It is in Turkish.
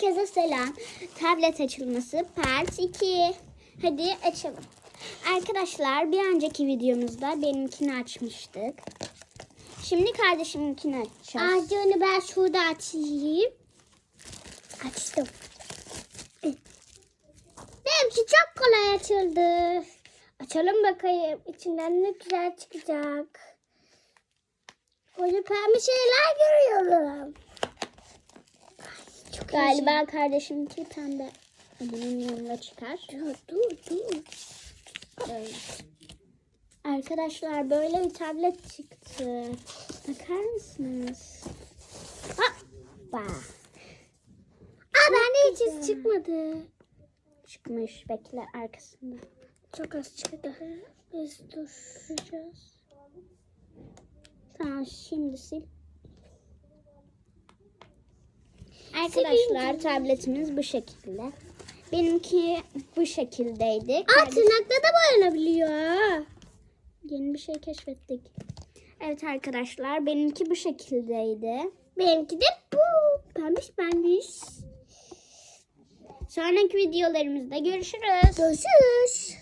Herkese selam. Tablet açılması part 2. Hadi açalım. Arkadaşlar bir önceki videomuzda benimkini açmıştık. Şimdi kardeşiminkini açacağız. Ağacı onu ben şurada açayım. Açtım. Benimki çok kolay açıldı. Açalım bakayım. İçinden ne güzel çıkacak. Böyle pembe şeyler görüyorum. Çok Galiba kardeşiminki pembe. Bunun yanında çıkar. Dur dur dur. Böyle. Arkadaşlar böyle bir tablet çıktı. Bakar mısınız? Hoppa. Aa bende hiç iz çıkmadı. Çıkmış. Bekle arkasında. Çok az çıktı. Biz duracağız. Tamam şimdi sil. Arkadaşlar tabletimiz bu şekilde. Benimki bu şekildeydi. Aa tırnakta da boyanabiliyor. Yeni bir şey keşfettik. Evet arkadaşlar benimki bu şekildeydi. Benimki de bu. Pembiş pembiş. Sonraki videolarımızda görüşürüz. Görüşürüz.